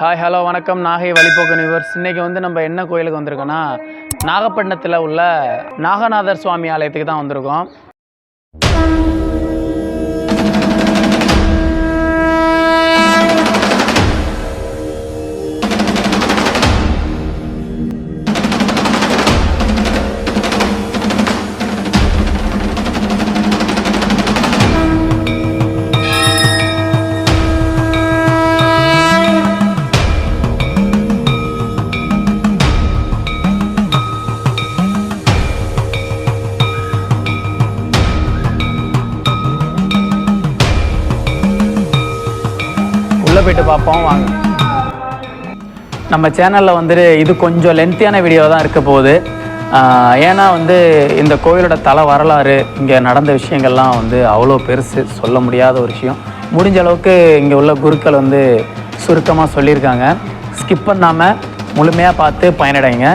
Hi hello வணக்கம். நாகை வழிபோக்கு நியூவர்ஸ் இன்றைக்கி வந்து நம்ம என்ன கோயிலுக்கு வந்திருக்கோன்னா நாகப்பட்டினத்தில் உள்ள நாகநாதர் சுவாமி ஆலயத்துக்கு தான் வந்திருக்கோம். போயிட்டு பார்ப்போம் வாங்க. நம்ம சேனலில் வந்துட்டு இது கொஞ்சம் லென்த்தியான வீடியோ தான் இருக்க போகுது. ஏன்னா வந்து இந்த கோயிலோட தலை வரலாறு இங்கே நடந்த விஷயங்கள்லாம் வந்து அவ்வளோ பெருசு சொல்ல முடியாத ஒரு விஷயம். முடிஞ்ச அளவுக்கு இங்கே உள்ள குருக்கள் வந்து சுருக்கமாக சொல்லியிருக்காங்க. ஸ்கிப் பண்ணாமல் முழுமையாக பார்த்து பயனடைங்க.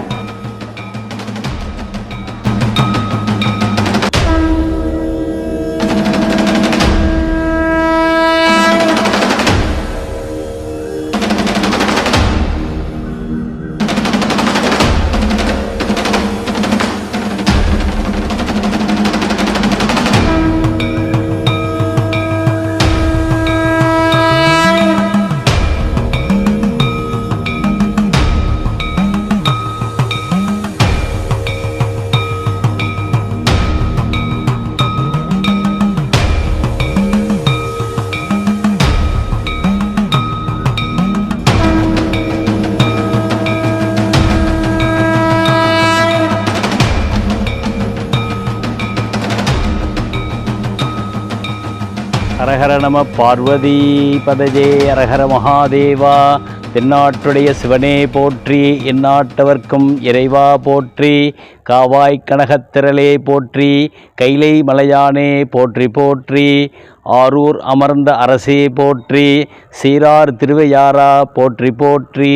ஹரஹர நம பார்வதி பதஜே ஹரஹர மகாதேவா தென்னாட்டுடைய சிவனே போற்றி எந்நாட்டவர்க்கும் இறைவா போற்றி காவாய் கனகத்திரளே போற்றி கைலை மலையானே போற்றி போற்றி ஆரூர் அமர்ந்த அரசே போற்றி சீரார் திருவையாரா போற்றி போற்றி.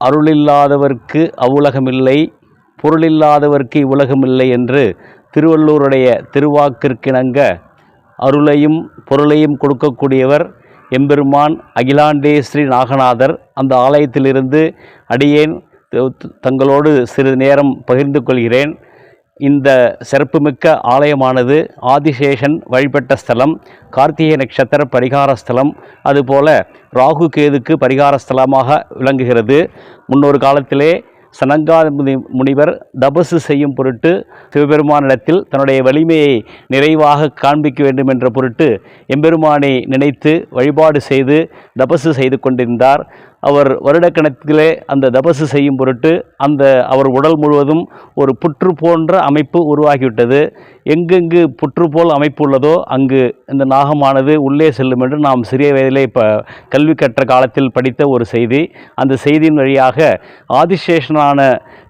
அருளில்லாதவர்க்கு அவ்வுலகமில்லை பொருளில்லாதவர்க்கு இவ்வுலகமில்லை என்று திருவள்ளூருடைய திருவாக்கிற்கிணங்க அருளையும் பொருளையும் கொடுக்கக்கூடியவர் எம்பெருமான் அகிலாண்டேஸ்வரி நாகநாதர். அந்த ஆலயத்திலிருந்து அடியேன் தங்களோடு சிறிது நேரம் பகிர்ந்து கொள்கிறேன். இந்த சிறப்புமிக்க ஆலயமானது ஆதிசேஷன் வழிபட்ட ஸ்தலம் கார்த்திகை நட்சத்திர பரிகார ஸ்தலம் அதுபோல ராகு கேதுக்கு பரிகார ஸ்தலமாக விளங்குகிறது. முன்னொரு காலத்திலே சனங்காத முனிவர் தபசு செய்யும் பொருட்டு சிவபெருமானிடத்தில் தன்னுடைய வலிமையை நிறைவாக காண்பிக்க வேண்டும் என்ற பொருட்டு எம்பெருமானை நினைத்து வழிபாடு செய்து தபசு செய்து கொண்டிருந்தார். அவர் வருடக்கணக்கிலே அந்த தபசு செய்யும் பொருட்டு அந்த அவர் உடல் முழுவதும் ஒரு புற்று போன்ற அமைப்பு உருவாகிவிட்டது. எங்கெங்கு புற்று போல் அமைப்பு உள்ளதோ அங்கு இந்த நாகமானது உள்ளே செல்லும் என்று நாம் சிறிய வயதிலே இப்போ கல்வி கற்ற காலத்தில் படித்த ஒரு செய்தி. அந்த செய்தியின் வழியாக ஆதிசேஷனான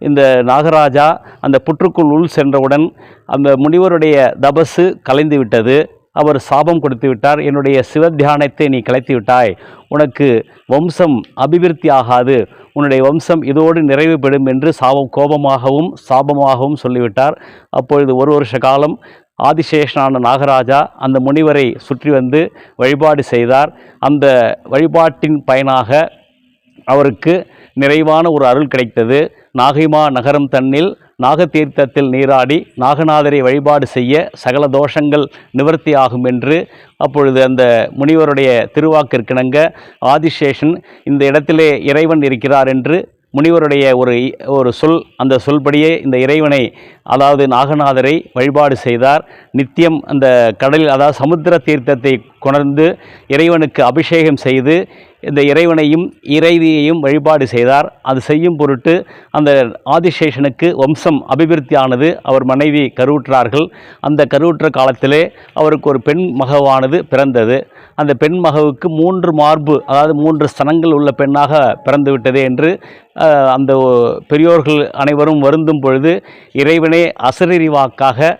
இந்த நாகராஜா அந்த புற்றுக்குள் உள் சென்றவுடன் அந்த முனிவருடைய தபசு கலைந்து விட்டது. அவர் சாபம் கொடுத்து விட்டார். என்னுடைய சிவத்தியானத்தை நீ கலைத்து விட்டாய். உனக்கு வம்சம் அபிவிருத்தி ஆகாது. உன்னுடைய வம்சம் இதோடு நிறைவு பெறும் என்று சாபம் கோபமாகவும் சாபமாகவும் சொல்லிவிட்டார். அப்பொழுது ஒரு வருஷ காலம் ஆதிசேஷனான நாகராஜா அந்த முனிவரை சுற்றி வந்து வழிபாடு செய்தார். அந்த வழிபாட்டின் பயனாக அவருக்கு நிறைவான ஒரு அருள் கிடைத்தது. நாகைமா நகரம் தன்னில் நாகத்தீர்த்தத்தில் நீராடி நாகநாதரை வழிபாடு செய்ய சகல தோஷங்கள் நிவர்த்தி ஆகும் என்று அப்பொழுது அந்த முனிவருடைய திருவாக்கிற்கிணங்க ஆதிசேஷன் இந்த இடத்திலே இறைவன் இருக்கிறார் என்று முனிவருடைய ஒரு ஒரு சொல் அந்த சொல்படியே இந்த இறைவனை அதாவது நாகநாதரை வழிபாடு செய்தார். நித்தியம் அந்த கடலில் அதாவது சமுத்திர தீர்த்தத்தை கொணர்ந்து இறைவனுக்கு அபிஷேகம் செய்து இந்த இறைவனையும் இறைவியையும் வழிபாடு செய்தார். அது செய்யும் பொருட்டு அந்த ஆதிசேஷனுக்கு வம்சம் அபிவிருத்தியானது அவர் மனைவி கருவுற்றார்கள். அந்த கருவுற்ற காலத்திலே அவருக்கு ஒரு பெண் மகவானது பிறந்தது. அந்த பெண் மகவுக்கு மூன்று மார்பு அதாவது மூன்று ஸ்தனங்கள் உள்ள பெண்ணாக பிறந்துவிட்டது என்று அந்த பெரியோர்கள் அனைவரும் வருந்தும் பொழுது இறைவனே அசரறிவாக்காக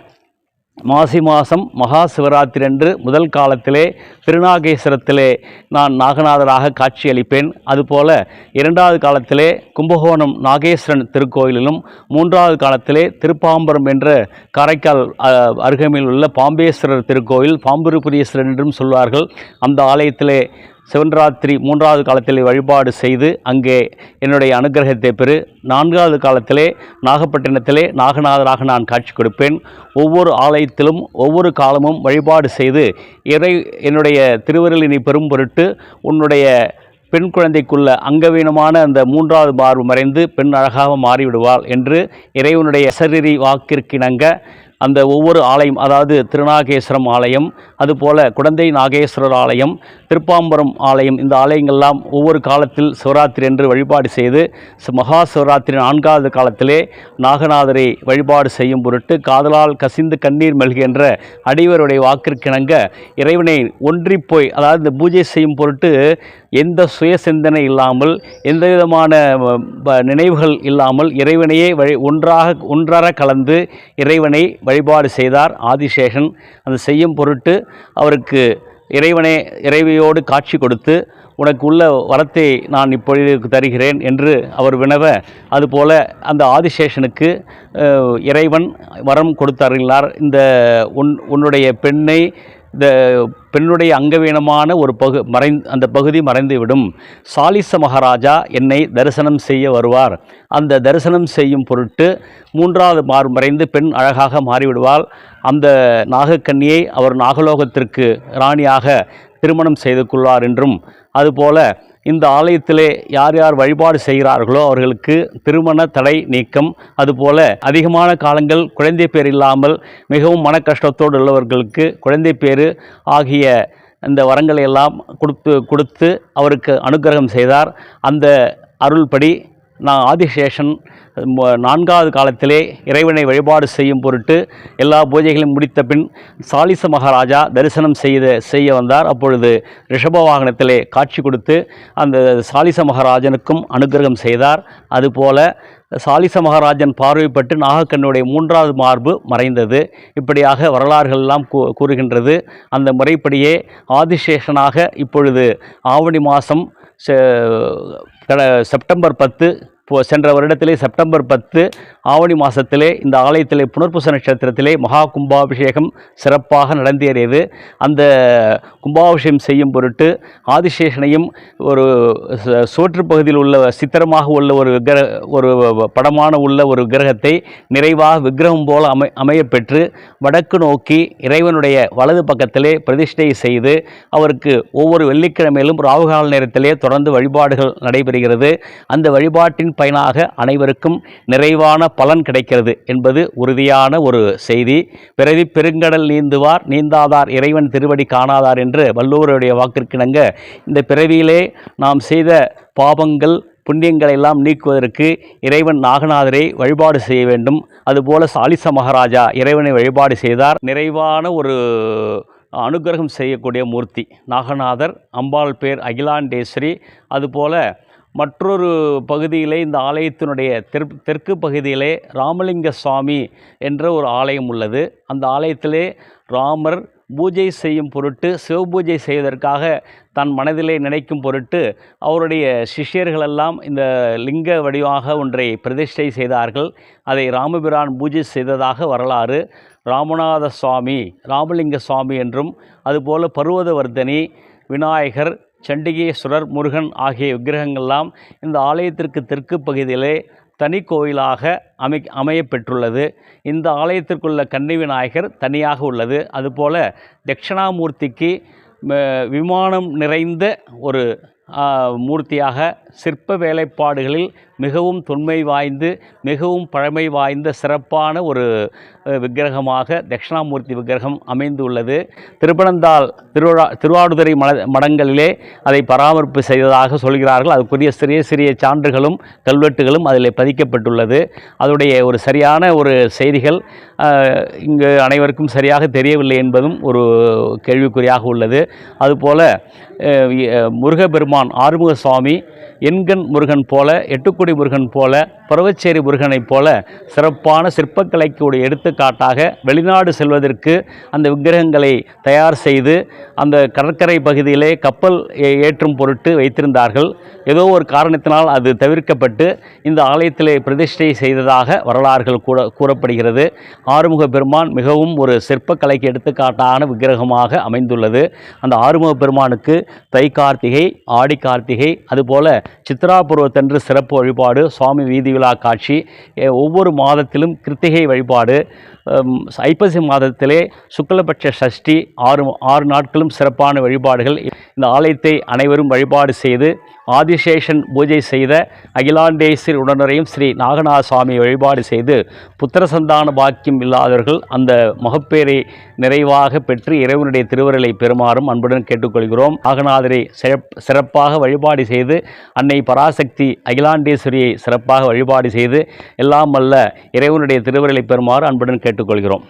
மாசி மாதம் மகா சிவராத்திரி அன்று முதல் காலத்திலே திருநாகேஸ்வரத்திலே நான் நாகநாதராக காட்சியளிப்பேன். அதுபோல இரண்டாவது காலத்திலே கும்பகோணம் நாகேஸ்வரன் திருக்கோயிலிலும் மூன்றாவது காலத்திலே திருப்பாம்பரம் என்ற காரைக்கால் அருகமையில் உள்ள பாம்பேஸ்வரர் திருக்கோயில் பாம்புருபுரீஸ்வரர் என்றும் சொல்வார்கள். அந்த ஆலயத்திலே சிவன்ராத்திரி மூன்றாவது காலத்தில் வழிபாடு செய்து அங்கே என்னுடைய அனுகிரகத்தை பெறு. நான்காவது காலத்திலே நாகப்பட்டினத்திலே நாகநாதராக நான் காட்சி கொடுப்பேன். ஒவ்வொரு ஆலயத்திலும் ஒவ்வொரு காலமும் வழிபாடு செய்து இறை என்னுடைய திருவருளினை பெரும் பொருட்டு உன்னுடைய பெண் குழந்தைக்குள்ள அங்கவீனமான அந்த மூன்றாவது மார்பு மறைந்து பெண் அழகாக மாறிவிடுவாள் என்று இறைவனுடைய சரீரி வாக்கிற்கிணங்க அந்த ஒவ்வொரு ஆலயம் அதாவது திருநாகேஸ்வரம் ஆலயம் அதுபோல் குடந்தை நாகேஸ்வரர் ஆலயம் திருப்பாம்பரம் ஆலயம் இந்த ஆலயங்கள்லாம் ஒவ்வொரு காலத்தில் சிவராத்திரி என்று வழிபாடு செய்து மகா சிவராத்திரி நான்காவது காலத்திலே நாகநாதரை வழிபாடு செய்யும் பொருட்டு காதலால் கசிந்து கண்ணீர் மெல்கின்ற அடிவருடைய வாக்கிற்கிணங்க இறைவனை ஒன்றிப் போய் அதாவது இந்த பூஜை செய்யும் பொருட்டு எந்த சுய சிந்தனை இல்லாமல் எந்த விதமான நினைவுகள் இல்லாமல் இறைவனையே வழி ஒன்றாக ஒன்றர கலந்து இறைவனை வழிபாடு செய்தார் ஆதிசேஷன் அந்த செய்யும் பொருட்டு அவருக்கு இறைவனே இறைவியோடு காட்சி கொடுத்து உனக்கு உள்ள வரத்தை நான் இப்பொழுது தருகிறேன் என்று அவர் வினவ அதுபோல அந்த ஆதிசேஷனுக்கு இறைவன் வரம் கொடுத்தார்களார் இந்த உன் உன்னுடைய பெண்ணை இந்த பெண்ணுடைய அங்கவீனமான ஒரு பகு மறை அந்த பகுதி மறைந்துவிடும். சாலிச மகாராஜா என்னை தரிசனம் செய்ய வருவார். அந்த தரிசனம் செய்யும் பொருட்டு மூன்றாவது மாறு மறைந்து பெண் அழகாக மாறிவிடுவாள். அந்த நாகக்கன்னியை அவர் நாகலோகத்திற்கு ராணியாக திருமணம் செய்து கொள்வார் என்றும். அதுபோல இந்த ஆலயத்திலே யார் யார் வழிபாடு செய்கிறார்களோ அவர்களுக்கு திருமண தடை நீக்கம். அதுபோல அதிகமான காலங்கள் குழந்தை பேர் இல்லாமல் மிகவும் மன கஷ்டத்தோடு உள்ளவர்களுக்கு குழந்தை பேர் ஆகிய இந்த வரங்களை எல்லாம் கொடுத்து கொடுத்து அவருக்கு அனுக்கிரகம் செய்தார். அந்த அருள்படி நான் ஆதிசேஷன் நான்காவது காலத்திலே இறைவனை வழிபாடு செய்யும் பொருட்டு எல்லா பூஜைகளையும் முடித்த பின் சாலிச மகாராஜா தரிசனம் செய்த செய்ய வந்தார். அப்பொழுது ரிஷப வாகனத்திலே காட்சி கொடுத்து அந்த சாலிச மகாராஜனுக்கும் அனுக்கிரகம் செய்தார். அதுபோல சாலிச மகாராஜன் பார்வைப்பட்டு நாகக்கண்ணுடைய மூன்றாவது மார்பு மறைந்தது. இப்படியாக வரலாறுகள் எல்லாம் கூ கூறுகின்றது. அந்த முறைப்படியே ஆதிசேஷனாக இப்பொழுது ஆவணி மாதம் செப்டம்பர் பத்து இப்போ சென்ற வருடத்திலே செப்டம்பர் பத்து ஆவணி மாதத்திலே இந்த ஆலயத்திலே புனர்பூச நட்சத்திரத்திலே மகா கும்பாபிஷேகம் சிறப்பாக நடந்தேறியது. அந்த கும்பாபிஷேகம் செய்யும் பொருட்டு ஆதிசேஷனையும் ஒரு ச- பகுதியில் உள்ள சித்திரமாக உள்ள ஒரு விக்கிர ஒரு படமான உள்ள ஒரு விக்கிரகத்தை நிறைவாக விக்கிரகம் போல அமை அமையப்பெற்று வடக்கு நோக்கி இறைவனுடைய வலது பக்கத்திலே பிரதிஷ்டை செய்து அவருக்கு ஒவ்வொரு வெள்ளிக்கிழமையிலும் ராவுகால நேரத்திலே தொடர்ந்து வழிபாடுகள் நடைபெறுகிறது. அந்த வழிபாட்டின் பயனாக அனைவருக்கும் நிறைவான பலன் கிடைக்கிறது என்பது உறுதியான ஒரு செய்தி. பிறவி பெருங்கடல் நீந்துவார் நீந்தாதார் இறைவன் திருவடி காணாதார் என்று வள்ளுவருடைய வாக்கிற்கிணங்க இந்த பிறவியிலே நாம் செய்த பாபங்கள் புண்ணியங்களை எல்லாம் நீக்குவதற்கு இறைவன் நாகநாதரை வழிபாடு செய்ய வேண்டும். அதுபோல சாலிச மகாராஜா இறைவனை வழிபாடு செய்தார். நிறைவான ஒரு அனுக்கிரகம் செய்யக்கூடிய மூர்த்தி நாகநாதர் அம்பாள் பேர் அகிலாண்டேஸ்வரி. அதுபோல மற்றொரு பகுதியிலே இந்த ஆலயத்தினுடைய தெற் தெற்கு பகுதியிலே ராமலிங்க சுவாமி என்ற ஒரு ஆலயம் உள்ளது. அந்த ஆலயத்திலே ராமர் பூஜை செய்யும் பொருட்டு சிவபூஜை செய்வதற்காக தன் மனதிலே நினைக்கும் பொருட்டு அவருடைய சிஷ்யர்களெல்லாம் இந்த லிங்க வடிவாக ஒன்றை பிரதிஷ்டை செய்தார்கள். அதை ராமபிரான் பூஜை செய்ததாக வரலாறு. ராமநாத சுவாமி ராமலிங்க சுவாமி என்றும் அதுபோல் பருவதவர்தனி விநாயகர் சண்டிகேஸ்வரர் முருகன் ஆகிய விக்கிரகங்கள்லாம் இந்த ஆலயத்திற்கு தெற்கு பகுதியிலே தனி கோயிலாக அமை அமையப்பெற்றுள்ளது. இந்த ஆலயத்திற்குள்ள கன்னி விநாயகர் தனியாக உள்ளது. அதுபோல தட்சிணாமூர்த்திக்கு விமானம் நிறைந்த ஒரு மூர்த்தியாக சிற்ப வேலைப்பாடுகளில் மிகவும் தொன்மை வாய்ந்து மிகவும் பழமை வாய்ந்த சிறப்பான ஒரு விக்கிரகமாக தட்சிணாமூர்த்தி விக்கிரகம் அமைந்துள்ளது. திருப்பனந்தாள் திருவிழா திருவாடுதுறை மட மடங்களிலே அதை பராமரிப்பு செய்ததாக சொல்கிறார்கள். அதுக்குரிய சிறிய சிறிய சான்றுகளும் கல்வெட்டுகளும் அதில் பதிக்கப்பட்டுள்ளது. அதனுடைய ஒரு சரியான ஒரு செய்திகள் இங்கு அனைவருக்கும் சரியாக தெரியவில்லை என்பதும் ஒரு கேள்விக்குறியாக உள்ளது. அதுபோல முருகபெருமான் முருகப்பெருமான் ஆறுமுக சுவாமி எண்கண் முருகன் போல எட்டுக்குடி முருகன் போல பருவச்சேரி முருகனைப் போல சிறப்பான சிற்பக்கலைக்கு ஒரு எடுத்துக்காட்டாக வெளிநாடு செல்வதற்கு அந்த விக்கிரகங்களை தயார் செய்து அந்த கடற்கரை பகுதியிலே கப்பல் ஏ- ஏற்றும் பொருட்டு வைத்திருந்தார்கள். ஏதோ ஒரு காரணத்தினால் அது தவிர்க்கப்பட்டு இந்த ஆலயத்திலே பிரதிஷ்டை செய்ததாக வரலாறுகள் கூட கூறப்படுகிறது. ஆறுமுக பெருமான் மிகவும் ஒரு சிற்பக்கலைக்கு எடுத்துக்காட்டான விக்கிரகமாக அமைந்துள்ளது. அந்த ஆறுமுக பெருமானுக்கு தை கார்த்திகை ஆடி கார்த்திகை அதுபோல சித்ரா பருவத்தன்று சிறப்பு வழிபாடு சுவாமி வீதி விழா காட்சி ஒவ்வொரு மாதத்திலும் கிருத்திகை வழிபாடு ஐப்பசி மாதத்திலே சுக்லபட்ச சஷ்டி ஆறு ஆறு நாட்களும் சிறப்பான வழிபாடுகள். இந்த ஆலயத்தை அனைவரும் வழிபாடு செய்து ஆதிசேஷன் பூஜை செய்த அகிலாண்டேஸ்வரி உடனரையும் ஸ்ரீ நாகநாத சுவாமி வழிபாடு செய்து புத்திர சந்தான பாக்கியம் இல்லாதவர்கள் அந்த மகப்பேரை நிறைவாக பெற்று இறைவனுடைய திருவருளை பெறுமாறும் அன்புடன் கேட்டுக்கொள்கிறோம். நாகநாதரை சிறப் சிறப்பாக வழிபாடு செய்து அன்னை பராசக்தி அகிலாண்டேஸ்வரியை சிறப்பாக வழிபாடு செய்து எல்லாம் அல்ல இறைவனுடைய திருவருளை பெறுமாறு அன்புடன் கேட்டுக்கொள்கிறோம்.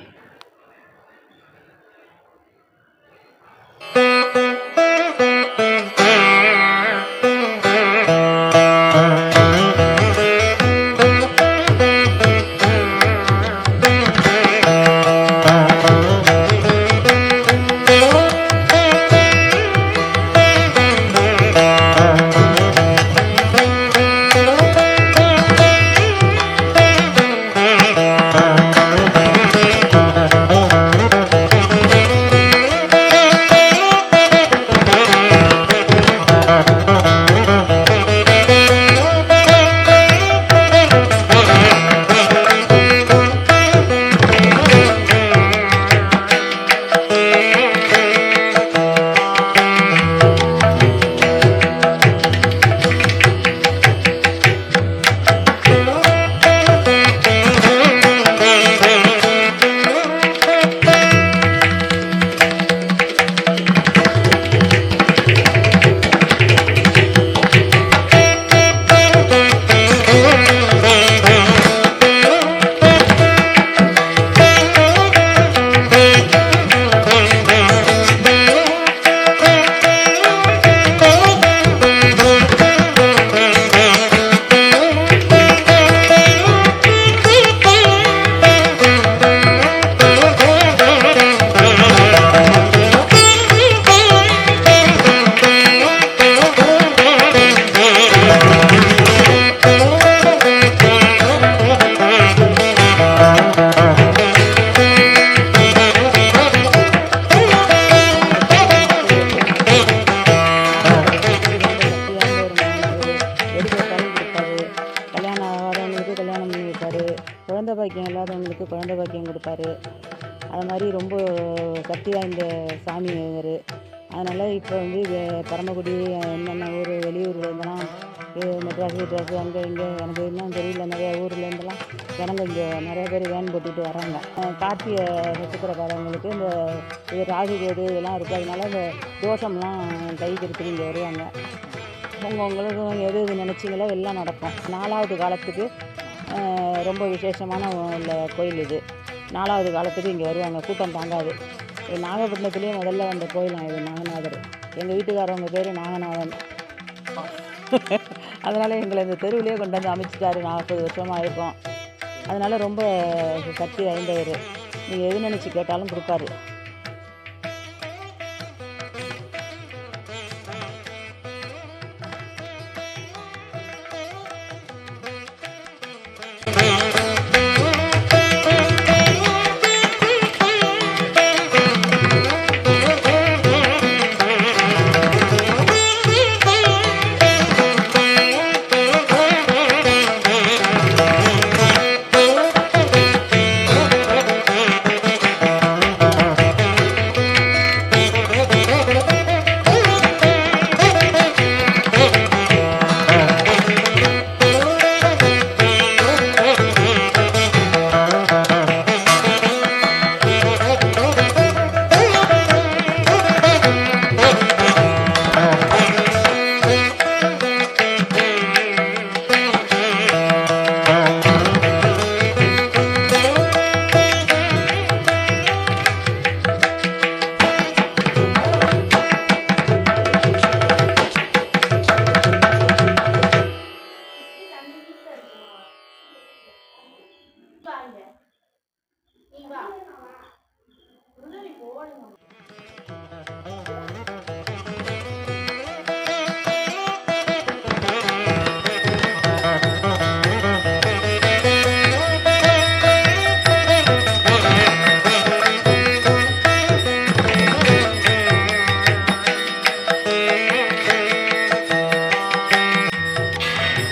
அது இன்னும் தெரியல நிறையா ஊர்லேருந்துலாம் ஜனங்க இங்கே நிறைய பேர் வேன் போட்டுட்டு வராங்க. கார்த்திகை நட்சத்திரக்காரங்களுக்கு இந்த இது ராகு கேது இதெல்லாம் இருக்குது அதனால இந்த தோஷம்லாம் கைக்கிறதுக்கு இங்கே வருவாங்க. உங்கவுங்களுக்கும் எது எது நினச்சிங்களோ எல்லாம் நடக்கும். நாலாவது காலத்துக்கு ரொம்ப விசேஷமான உள்ள கோயில் இது. நாலாவது காலத்துக்கு இங்கே வருவாங்க. கூட்டம் தாங்காது. நாகப்பட்டினத்துலேயே முதல்ல வந்த கோயில் இது நாகநாதர். எங்கள் வீட்டுக்காரவங்க பேர் நாகநாதன். அதனால் எங்களை இந்த தெருவிலே கொண்டு வந்து அமைச்சிட்டாரு. நாற்பது வருஷமாக இருக்கோம். அதனால் ரொம்ப சக்தி வாய்ந்தவர். நீங்கள் எது நினச்சி கேட்டாலும் கொடுப்பாரு.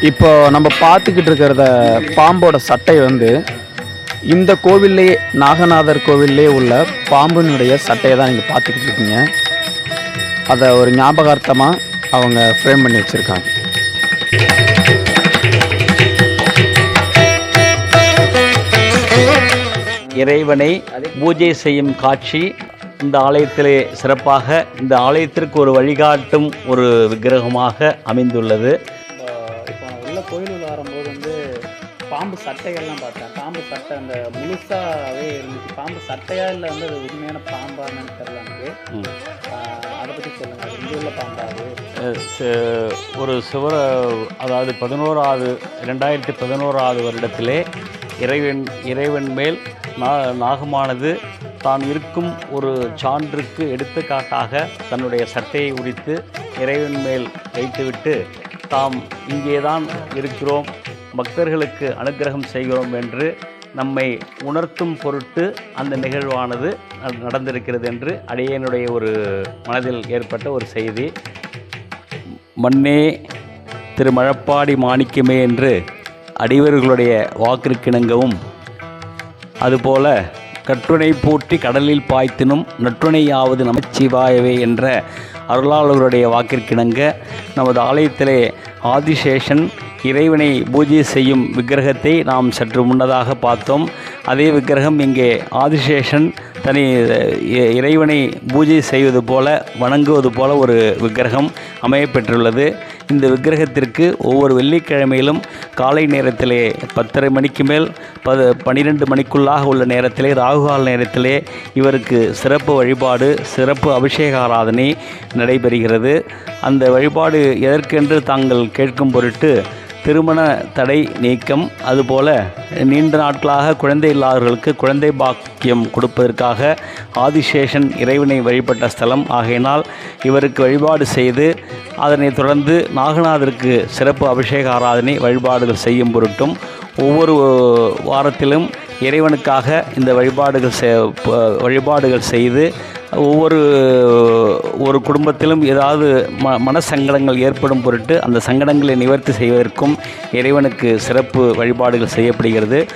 இப்போ நம்ம பார்த்துக்கிட்டு இருக்கிறத பாம்போட சட்டை வந்து இந்த கோவில்லே நாகநாதர் கோவில்லே உள்ள பாம்பினுடைய சட்டையை தான் நீங்கள் பார்த்துக்கிட்டு இருக்கீங்க. அதை ஒரு ஞாபகார்த்தமாக அவங்க ஃப்ரேம் பண்ணி வச்சுருக்காங்க. இறைவனை பூஜை செய்யும் காட்சி இந்த ஆலயத்திலே சிறப்பாக இந்த ஆலயத்திற்கு ஒரு வழிகாட்டும் ஒரு விக்கிரகமாக அமைந்துள்ளது. பாம்பு சட்டைகள்லாம் பார்த்தேன் பாம்பு சட்டை அந்த முழுசாகவே இருந்துச்சு. பாம்பு சட்டையா இல்லை வந்து அது உண்மையான பாம்பான்னு தெரியல எனக்கு. அதை பற்றி சொல்லுங்கள் இங்கே உள்ள பாம்பா அது. அஹ் ச- ஒரு சிவர அதாவது பதினோராவது ரெண்டாயிரத்தி பதினோராவது வருடத்திலே இறைவன் இறைவன் மேல் நா நாகமானது தான் இருக்கும் ஒரு சான்றுக்கு எடுத்துக்காட்டாக தன்னுடைய சட்டையை உரித்து இறைவன் மேல் வைத்துவிட்டு தாம் இங்கேதான் இருக்கிறோம். பக்தர்களுக்கு அனுக்கிரகம் செய்கிறோம் என்று நம்மை உணர்த்தும் பொருட்டு அந்த நிகழ்வானது நடந்திருக்கிறது என்று அடியனுடைய ஒரு மனதில் ஏற்பட்ட ஒரு செய்தி. மண்ணே திரு மழப்பாடி மாணிக்கமே என்று அடிவர்களுடைய வாக்கிற்கிணங்கவும் அதுபோல கற்றுணை போற்றி கடலில் பாய்த்தினும் நற்றுணையாவது நமச்சிவாயவே என்ற அருளாளர்களுடைய வாக்கிற்கிணங்க நமது ஆலயத்திலே ஆதிசேஷன் இறைவனை பூஜை செய்யும் விக்கிரகத்தை நாம் சற்று முன்னதாக பார்த்தோம். அதே விக்கிரகம் இங்கே ஆதிசேஷன் தனி இ- இறைவனை பூஜை செய்வது போல வணங்குவது போல ஒரு விக்கிரகம் அமையப்பெற்றுள்ளது இந்த விக்கிரகத்திற்கு ஒவ்வொரு வெள்ளிக்கிழமையிலும் காலை நேரத்திலே பத்தரை மணிக்கு மேல் பது பன்னிரெண்டு மணிக்குள்ளாக உள்ள நேரத்திலே ராகுகால நேரத்திலே இவருக்கு சிறப்பு வழிபாடு சிறப்பு அபிஷேக ஆராதனை நடைபெறுகிறது. அந்த வழிபாடு எதற்கென்று தாங்கள் கேட்கும் பொருட்டு திருமண தடை நீக்கம் அதுபோல நீண்ட நாட்களாக குழந்தை இல்லாதவர்களுக்கு குழந்தை பாக்கியம் கொடுப்பதற்காக ஆதிசேஷன் இறைவனை வழிபட்ட ஸ்தலம். ஆகையினால் இவருக்கு வழிபாடு செய்து அதனைத் தொடர்ந்து நாகநாதருக்கு சிறப்பு அபிஷேக ஆராதனை வழிபாடுகள் செய்யும் பொருட்டும் ஒவ்வொரு வாரத்திலும் இறைவனுக்காக இந்த வழிபாடுகள் செ- வழிபாடுகள் செய்து ஒவ்வொரு ஒரு குடும்பத்திலும் ஏதாவது ம மனசங்கடங்கள் ஏற்படும் பொருட்டு அந்த சங்கடங்களை நிவர்த்தி செய்வதற்கும் இறைவனுக்கு சிறப்பு வழிபாடுகள் செய்யப்படுகிறது.